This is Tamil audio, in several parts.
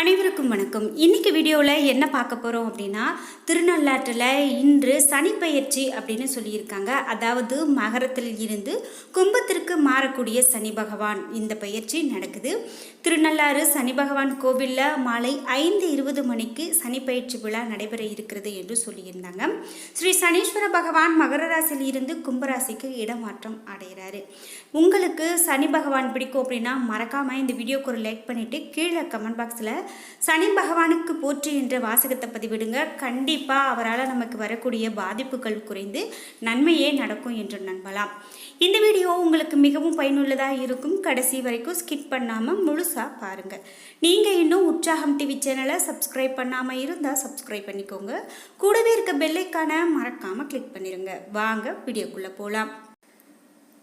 அனைவருக்கும் வணக்கம். இன்னைக்கு வீடியோவில் என்ன பார்க்க போகிறோம் அப்படின்னா திருநள்ளாற்றில் இன்று சனிப்பயிற்சி அப்படின்னு சொல்லியிருக்காங்க. அதாவது மகரத்தில் இருந்து கும்பத்திற்கு மாறக்கூடிய சனி பகவான் இந்த பயிற்சி நடக்குது. திருநள்ளாறு சனி பகவான் கோவிலில் மாலை ஐந்து இருபது மணிக்கு சனிப்பயிற்சி விழா நடைபெற இருக்கிறது என்று சொல்லியிருந்தாங்க. ஸ்ரீ சனீஸ்வர பகவான் மகர ராசியில் இருந்து கும்பராசிக்கு இடமாற்றம் அடைகிறாரு. உங்களுக்கு சனி பகவான் பிடிக்கும் அப்படின்னா மறக்காமல் இந்த வீடியோக்கு ஒரு லைக் பண்ணிவிட்டு கீழே கமெண்ட் பாக்ஸில் சனி பகவானுக்கு போற்றி என்ற வாசகத்தை பதிவிடுங்க. கண்டிப்பாக அவரால் நமக்கு வரக்கூடிய பாதிப்புகள் குறைந்து நன்மையே நடக்கும் என்று நம்பலாம். இந்த வீடியோ உங்களுக்கு மிகவும் பயனுள்ளதாக இருக்கும். கடைசி வரைக்கும் ஸ்கிப் பண்ணாமல் முழுசாக பாருங்கள் நீங்கள் இன்னும் உற்சாகம் டிவி சேனலை சப்ஸ்கிரைப் பண்ணாமல் இருந்தால் சப்ஸ்கிரைப் பண்ணிக்கோங்க. கூடவே இருக்க பெல்லைக்கான மறக்காமல் கிளிக் பண்ணிடுங்க வாங்க வீடியோக்குள்ளே போகலாம்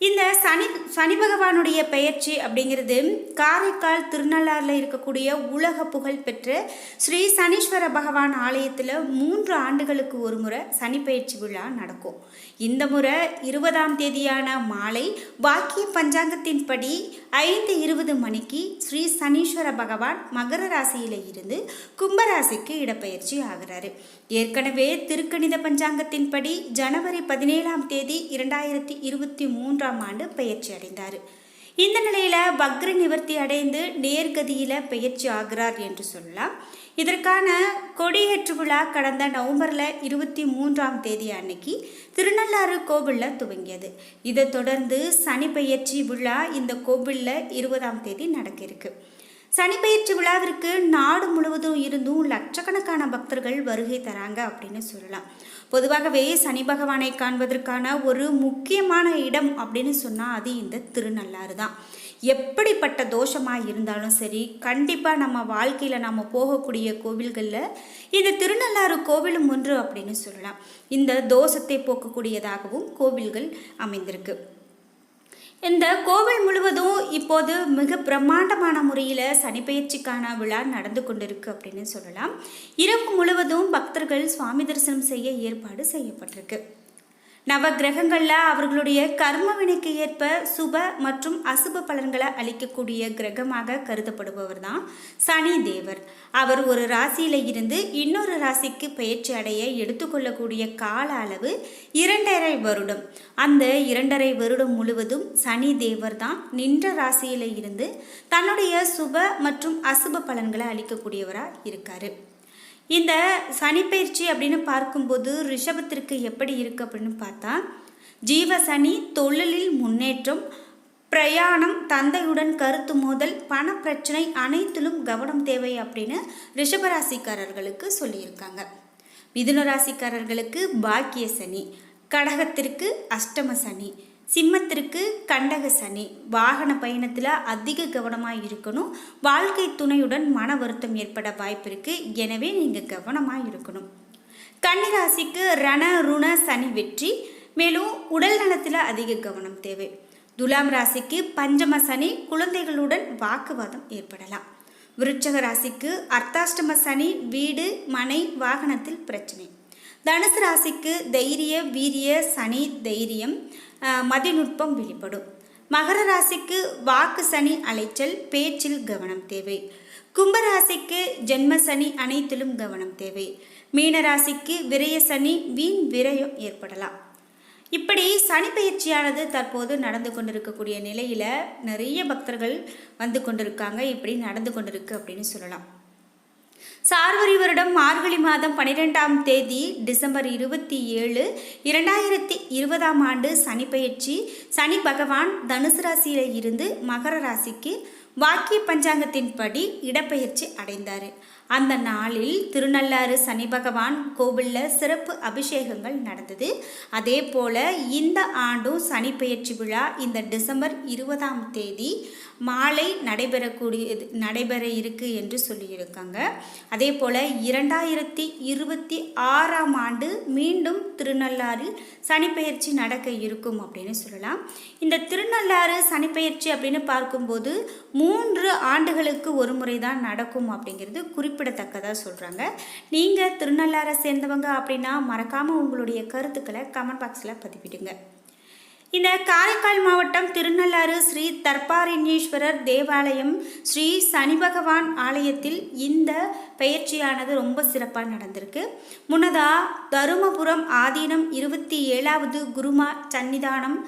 இந்த சனி சனி பகவானுடைய பெயர்ச்சி அப்படிங்கிறது காரைக்கால் திருநள்ளாறில் இருக்கக்கூடிய உலக புகழ் பெற்ற ஸ்ரீ சனீஸ்வர பகவான் ஆலயத்தில் மூன்று ஆண்டுகளுக்கு ஒரு முறை சனி பயிற்சி விழா நடக்கும். இந்த முறை இருபதாம் தேதியான மாலை வாக்கிய பஞ்சாங்கத்தின்படி ஐந்து இருபது மணிக்கு ஸ்ரீ சனீஸ்வர பகவான் மகர ராசியில் இருந்து கும்பராசிக்கு இடப்பெயர்ச்சி ஆகிறாரு. ஏற்கனவே திருக்கணித பஞ்சாங்கத்தின்படி ஜனவரி பதினேழாம் தேதி இரண்டாயிரத்தி இருபத்தி மூன்றாம் ஆண்டு பயிற்சி அடைந்தார். இந்த நிலையில் பக்ர நிவர்த்தி அடைந்து நேர்கதியில் பெயர்ச்சி ஆகிறார் என்று சொல்லலாம். இதற்கான கொடியேற்று விழா கடந்த நவம்பரில் இருபத்தி மூன்றாம் தேதி அன்னைக்கு திருநள்ளாறு கோவிலில் துவங்கியது. இதைத் தொடர்ந்து சனி பெயர்ச்சி விழா இந்த கோவிலில் இருபதாம் தேதி நடக்க இருக்குது சனிப்பெயர்ச்சி விழாவிற்கு நாடு முழுவதும் இருந்தும் லட்சக்கணக்கான பக்தர்கள் வருகை தராங்க அப்படின்னு சொல்லலாம். பொதுவாகவே சனி பகவானை காண்பதற்கான ஒரு முக்கியமான இடம் அப்படின்னு சொன்னால் அது இந்த திருநள்ளாறு தான். எப்படிப்பட்ட தோஷமாக இருந்தாலும் சரி கண்டிப்பாக நம்ம வாழ்க்கையில் நம்ம போகக்கூடிய கோவில்களில் இந்த திருநள்ளாறு கோவிலும் ஒன்று அப்படின்னு சொல்லலாம். இந்த தோஷத்தை போக்கக்கூடியதாகவும் கோவில்கள் அமைந்திருக்கு. இந்த கோவில் முழுவதும் இப்போது மிக பிரம்மாண்டமான முறையில் சனிப்பெயர்ச்சிக்கான விழா நடந்து கொண்டிருக்கு அப்படின்னு சொல்லலாம். இரவு முழுவதும் பக்தர்கள் சுவாமி தரிசனம் செய்ய ஏற்பாடு செய்யப்பட்டிருக்கு. நவ கிரகங்களில் அவர்களுடைய கர்மவினைக்கு ஏற்ப சுப மற்றும் அசுப பலன்களை அளிக்கக்கூடிய கிரகமாக கருதப்படுபவர் தான் சனி தேவர். அவர் ஒரு ராசியில் இருந்து இன்னொரு ராசிக்கு பயிற்சி அடைய எடுத்துக்கொள்ளக்கூடிய கால அளவு இரண்டரை வருடம். அந்த இரண்டரை வருடம் முழுவதும் சனி தேவர் தான் நின்ற ராசியில் இருந்து தன்னுடைய சுப மற்றும் அசுப பலன்களை அளிக்கக்கூடியவராக இருக்காரு. இந்த சனிப்பயிற்சி அப்படின்னு பார்க்கும்போது ரிஷபத்திற்கு எப்படி இருக்குது அப்படின்னு பார்த்தா ஜீவ சனி தொழிலில் முன்னேற்றம் பிரயாணம் தந்தையுடன் கருத்து மோதல் பண பிரச்சனை அனைத்திலும் கவனம் தேவை அப்படின்னு ரிஷபராசிக்காரர்களுக்கு சொல்லியிருக்காங்க. மிதுன ராசிக்காரர்களுக்கு பாக்கிய சனி கடகத்திற்கு அஷ்டம சனி சிம்மத்திற்கு கண்டக சனி. வாகன பயணத்தில் அதிக கவனமாக இருக்கணும். வாழ்க்கை துணையுடன் மன வருத்தம் ஏற்பட வாய்ப்பு இருக்குது எனவே நீங்கள் கவனமாக இருக்கணும். கன்னிராசிக்கு ரண ருண சனி வெற்றி. மேலும் உடல் நலத்தில் அதிக கவனம் தேவை. துலாம் ராசிக்கு பஞ்சம சனி குழந்தைகளுடன் வாக்குவாதம் ஏற்படலாம். விருட்சக ராசிக்கு அர்த்தாஷ்டம சனி வீடு மனை வாகனத்தில் பிரச்சனை. தனுசு ராசிக்கு தைரிய வீரிய சனி தைரியம். மதிநுட்பம் வெளிப்படும். மகர ராசிக்கு வாக்கு சனி அலைச்சல் பேச்சில் கவனம் தேவை. கும்பராசிக்கு ஜென்ம சனி அனைத்திலும் கவனம் தேவை. மீனராசிக்கு விரய சனி வீண் விரயம் ஏற்படலாம். இப்படி சனி பயிற்சியானது தற்போது நடந்து கொண்டிருக்கக்கூடிய நிலையில் நிறைய பக்தர்கள் வந்து கொண்டிருக்காங்க. இப்படி நடந்து கொண்டிருக்கு அப்படின்னு சொல்லலாம். சார்வரி வருடம் மார்கழி மாதம் பனிரெண்டாம் தேதி டிசம்பர் இருபத்தி ஏழு இரண்டாயிரத்தி இருபதாம் ஆண்டு சனி பயிற்சி. சனி பகவான் தனுசு ராசியில் இருந்து மகர ராசிக்கு வாக்கிய பஞ்சாங்கத்தின்படி இடப்பெயர்ச்சி அடைந்தார். அந்த நாளில் திருநள்ளாறு சனி பகவான் கோவிலில் சிறப்பு அபிஷேகங்கள் நடந்தது. அதே போல் இந்த ஆண்டும் சனி பெயர்ச்சி விழா இந்த டிசம்பர் இருபதாம் தேதி மாலை நடைபெறக்கூடியது நடைபெற இருக்கு என்று சொல்லியிருக்காங்க. அதே போல் இரண்டாயிரத்தி இருபத்தி ஆறாம் ஆண்டு மீண்டும் திருநள்ளாறில் சனிப்பெயர்ச்சி நடக்க இருக்கும் அப்படின்னு சொல்லலாம். இந்த திருநள்ளாறு சனிப்பெயர்ச்சி அப்படின்னு பார்க்கும்போது மூன்று ஆண்டுகளுக்கு ஒரு முறை தான் நடக்கும் அப்படிங்கிறது குறிப்பிடத்தக்கதாக சொல்கிறாங்க நீங்கள் திருநள்ளாரை சேர்ந்தவங்க அப்படின்னா மறக்காமல் உங்களுடைய கருத்துக்களை கமெண்ட் பாக்ஸில் பதிவிடுங்க இந்த காரைக்கால் மாவட்டம் திருநள்ளாறு ஸ்ரீ தர்பாரண்யேஸ்வரர் தேவாலயம் ஸ்ரீ சனி பகவான் ஆலயத்தில் இந்த பயிற்சியானது ரொம்ப சிறப்பாக நடந்திருக்கு. முன்னதாக தருமபுரம் ஆதீனம் இருபத்தி ஏழாவது குருமா சன்னிதானம்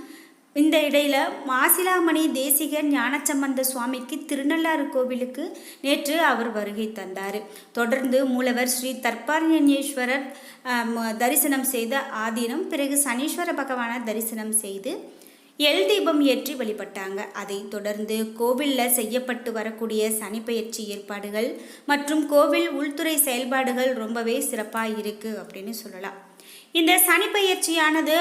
இந்த இடையில் மாசிலாமணி தேசிக ஞானசம்பந்த சுவாமிக்கு திருநள்ளாறு கோவிலுக்கு நேற்று அவர் வருகை தந்தார். தொடர்ந்து மூலவர் ஸ்ரீ தர்பாரண்யேஸ்வரர் தரிசனம் செய்த ஆதீனம் பிறகு சனீஸ்வர பகவானை தரிசனம் செய்து எல் தீபம் ஏற்றி வழிபட்டாங்க. அதைத் தொடர்ந்து கோவிலில் செய்யப்பட்டு வரக்கூடிய சனிப்பயிற்சி ஏற்பாடுகள் மற்றும் கோவில் உள்துறை செயல்பாடுகள் ரொம்பவே சிறப்பாக இருக்குது அப்படின்னு சொல்லலாம். இந்த சனிப்பெயர்ச்சியானது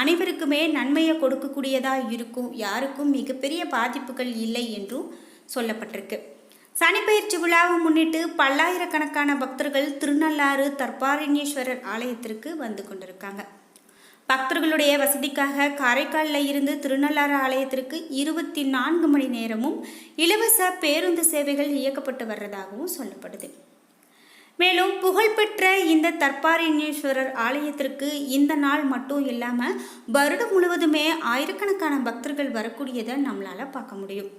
அனைவருக்குமே நன்மையை கொடுக்கக்கூடியதாக இருக்கும். யாருக்கும் மிகப்பெரிய பாதிப்புகள் இல்லை என்றும் சொல்லப்பட்டிருக்கு. சனிப்பயிற்சி விழாவை முன்னிட்டு பல்லாயிரக்கணக்கான பக்தர்கள் திருநள்ளாறு தர்பாரண்யேஸ்வரர் ஆலயத்திற்கு வந்து கொண்டிருக்காங்க. பக்தர்களுடைய வசதிக்காக காரைக்காலில் இருந்து திருநள்ளாறு ஆலயத்திற்கு இருபத்தி நான்கு மணி நேரமும் இலவச பேருந்து சேவைகள் இயக்கப்பட்டு வர்றதாகவும் சொல்லப்படுது. மேலும் புகழ்பெற்ற இந்த தற்பாரிணேஸ்வரர் ஆலயத்திற்கு இந்த நாள் மட்டும் இல்லாமல் வருடம் முழுவதுமே ஆயிரக்கணக்கான பக்தர்கள் வரக்கூடியதை நம்மளால் பார்க்க முடியும்.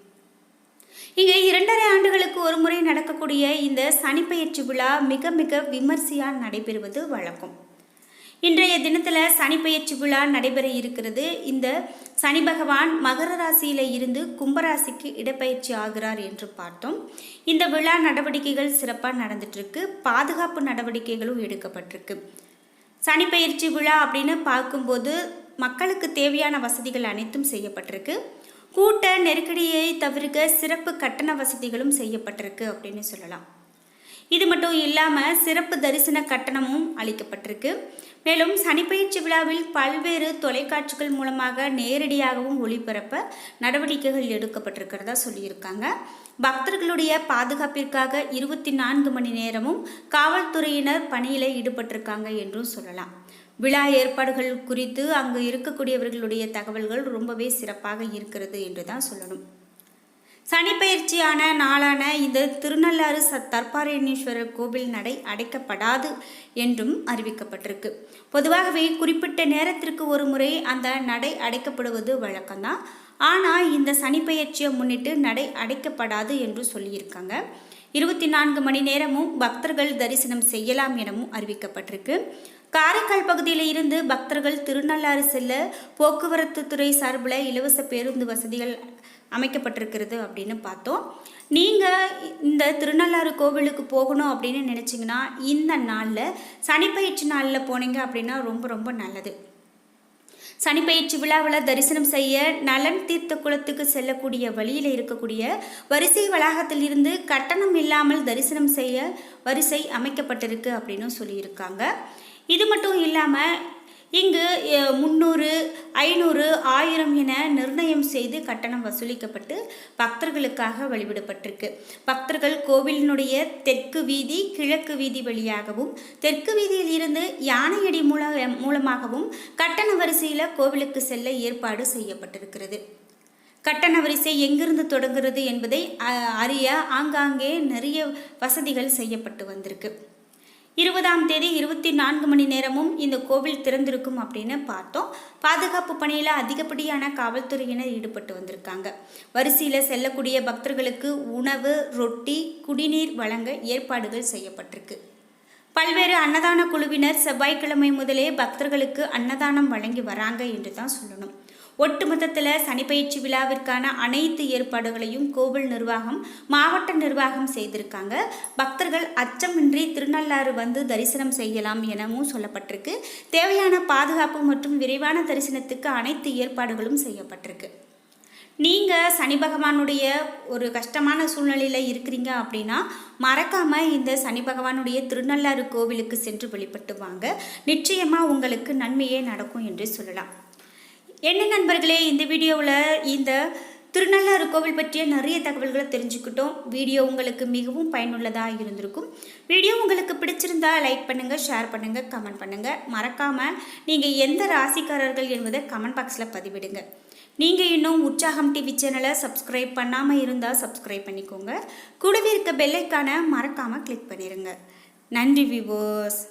இங்கே இரண்டரை ஆண்டுகளுக்கு ஒரு முறை நடக்கக்கூடிய இந்த சனிப்பயிற்சி விழா மிக மிக விமர்சையாக நடைபெறுவது வழக்கம். இன்றைய தினத்தில் சனிப்பெயர்ச்சி விழா நடைபெற இருக்கிறது. இந்த சனி பகவான் மகர ராசியில் இருந்து கும்பராசிக்கு இடப்பயிற்சி ஆகிறார் என்று பார்த்தோம். இந்த விழா நடவடிக்கைகள் சிறப்பாக நடந்துட்டுருக்கு. பாதுகாப்பு நடவடிக்கைகளும் எடுக்கப்பட்டிருக்கு. சனிப்பெயர்ச்சி விழா அப்படின்னு பார்க்கும்போது மக்களுக்கு தேவையான வசதிகள் அனைத்தும் செய்யப்பட்டிருக்கு. கூட்ட நெருக்கடியை தவிர்க்க சிறப்பு கட்டண வசதிகளும் செய்யப்பட்டிருக்கு அப்படின்னு சொல்லலாம். இது மட்டும் இல்லாமல் சிறப்பு தரிசன கட்டணமும் அளிக்கப்பட்டிருக்கு. மேலும் சனிப்பயிற்சி விழாவில் பல்வேறு தொலைக்காட்சிகள் மூலமாக நேரடியாகவும் ஒளிபரப்ப நடவடிக்கைகள் எடுக்கப்பட்டிருக்கிறதா சொல்லியிருக்காங்க. பக்தர்களுடைய பாதுகாப்பிற்காக இருபத்தி நான்கு மணி நேரமும் காவல்துறையினர் பணியில் ஈடுபட்டிருக்காங்க என்றும் சொல்லலாம். விழா ஏற்பாடுகள் குறித்து அங்கு இருக்கக்கூடியவர்களுடைய தகவல்கள் ரொம்பவே சிறப்பாக இருக்கிறது என்று தான் சொல்லணும். சனிப்பயிற்சியான நாளான இந்த திருநள்ளாறு சத் தர்பாரண்யேஸ்வரர் கோவில் நடை அடைக்கப்படாது என்றும் அறிவிக்கப்பட்டிருக்கு. பொதுவாகவே குறிப்பிட்ட நேரத்திற்கு ஒரு முறை அந்த நடை அடைக்கப்படுவது வழக்கம்தான். ஆனால் இந்த சனிப்பெயர்ச்சியை முன்னிட்டு நடை அடைக்கப்படாது என்று சொல்லியிருக்காங்க. இருபத்தி நான்கு மணி நேரமும் பக்தர்கள் தரிசனம் செய்யலாம் எனவும் அறிவிக்கப்பட்டிருக்கு. காரைக்கால் பகுதியில் இருந்து பக்தர்கள் திருநள்ளாறு செல்ல போக்குவரத்து துறை சார்பில் இலவச பேருந்து வசதிகள் அமைக்கப்பட்டிருக்கிறது அப்படின்னு பார்த்தோம். நீங்கள் இந்த திருநள்ளாறு கோவிலுக்கு போகணும் அப்படின்னு நினச்சிங்கன்னா இந்த நாளில் சனிப்பயிற்சி நாளில் போனீங்க அப்படின்னா ரொம்ப ரொம்ப நல்லது. சனிப்பயிற்சி விழாவில் தரிசனம் செய்ய நலன் தீர்த்த குளத்துக்கு செல்லக்கூடிய வழியில் இருக்கக்கூடிய வரிசை வளாகத்தில் இருந்து கட்டணம் இல்லாமல் தரிசனம் செய்ய வரிசை அமைக்கப்பட்டிருக்கு அப்படின்னு சொல்லியிருக்காங்க. இது மட்டும் இல்லாமல் இங்கு முந்நூறு ஐநூறு ஆயிரம் என நிர்ணயம் செய்து கட்டணம் வசூலிக்கப்பட்டு பக்தர்களுக்காக வழிவிடப்பட்டிருக்கு பக்தர்கள் கோவிலினுடைய தெற்கு வீதி கிழக்கு வீதி வழியாகவும் தெற்கு வீதியில் இருந்து யானையடி மூல மூலமாகவும் கட்டண வரிசையில் கோவிலுக்கு செல்ல ஏற்பாடு செய்யப்பட்டிருக்கிறது. கட்டண வரிசை எங்கிருந்து தொடங்குகிறது என்பதை அறிய ஆங்காங்கே நிறைய வசதிகள் செய்யப்பட்டு வந்திருக்கு. இருபதாம் தேதி இருபத்தி நான்கு மணி நேரமும் இந்த கோவில் திறந்திருக்கும் அப்படின்னு பார்த்தோம். பாதுகாப்பு பணியில் அதிகப்படியான காவல்துறையினர் ஈடுபட்டு வந்திருக்காங்க. வரிசையில் செல்லக்கூடிய பக்தர்களுக்கு உணவு ரொட்டி குடிநீர் வழங்க ஏற்பாடுகள் செய்யப்பட்டிருக்கு. பல்வேறு அன்னதான குழுவினர் செவ்வாய்க்கிழமை முதலே பக்தர்களுக்கு அன்னதானம் வழங்கி வராங்க என்று தான் சொல்லணும். ஒட்டுமொத்தத்தில் சனிப்பயிற்சி விழாவிற்கான அனைத்து ஏற்பாடுகளையும் கோவில் நிர்வாகம் மாவட்ட நிர்வாகம் செய்திருக்காங்க. பக்தர்கள் அச்சமின்றி திருநள்ளாறு வந்து தரிசனம் செய்யலாம் எனவும் சொல்லப்பட்டிருக்கு. தேவையான பாதுகாப்பு மற்றும் விரைவான தரிசனத்துக்கு அனைத்து ஏற்பாடுகளும் செய்யப்பட்டிருக்கு. நீங்கள் சனி பகவானுடைய ஒரு கஷ்டமான சூழ்நிலையில் இருக்கிறீங்க அப்படின்னா மறக்காமல் இந்த சனி பகவானுடைய திருநள்ளாறு கோவிலுக்கு சென்று வழிபட்டு வாங்க. நிச்சயமாக உங்களுக்கு நன்மையே நடக்கும் என்று சொல்லலாம். என்ன நண்பர்களே இந்த வீடியோவில் இந்த திருநள்ளாறு கோவில் பற்றிய நிறைய தகவல்களை தெரிஞ்சுக்கிட்டோம். வீடியோ உங்களுக்கு மிகவும் பயனுள்ளதாக இருந்திருக்கும். வீடியோ உங்களுக்கு பிடிச்சிருந்தா லைக் பண்ணுங்கள் ஷேர் பண்ணுங்கள் கமெண்ட் பண்ணுங்கள் மறக்காமல் நீங்கள் எந்த ராசிக்காரர்கள் என்பதை கமெண்ட் பாக்ஸில் பதிவிடுங்க. நீங்கள் இன்னும் உற்சாகம் டிவி சேனலை சப்ஸ்கிரைப் பண்ணாமல் இருந்தால் சப்ஸ்கிரைப் பண்ணிக்கோங்க. கூடவே இருக்க பெல்லைக்கான மறக்காமல் கிளிக் பண்ணிடுங்க நன்றி விவோஸ்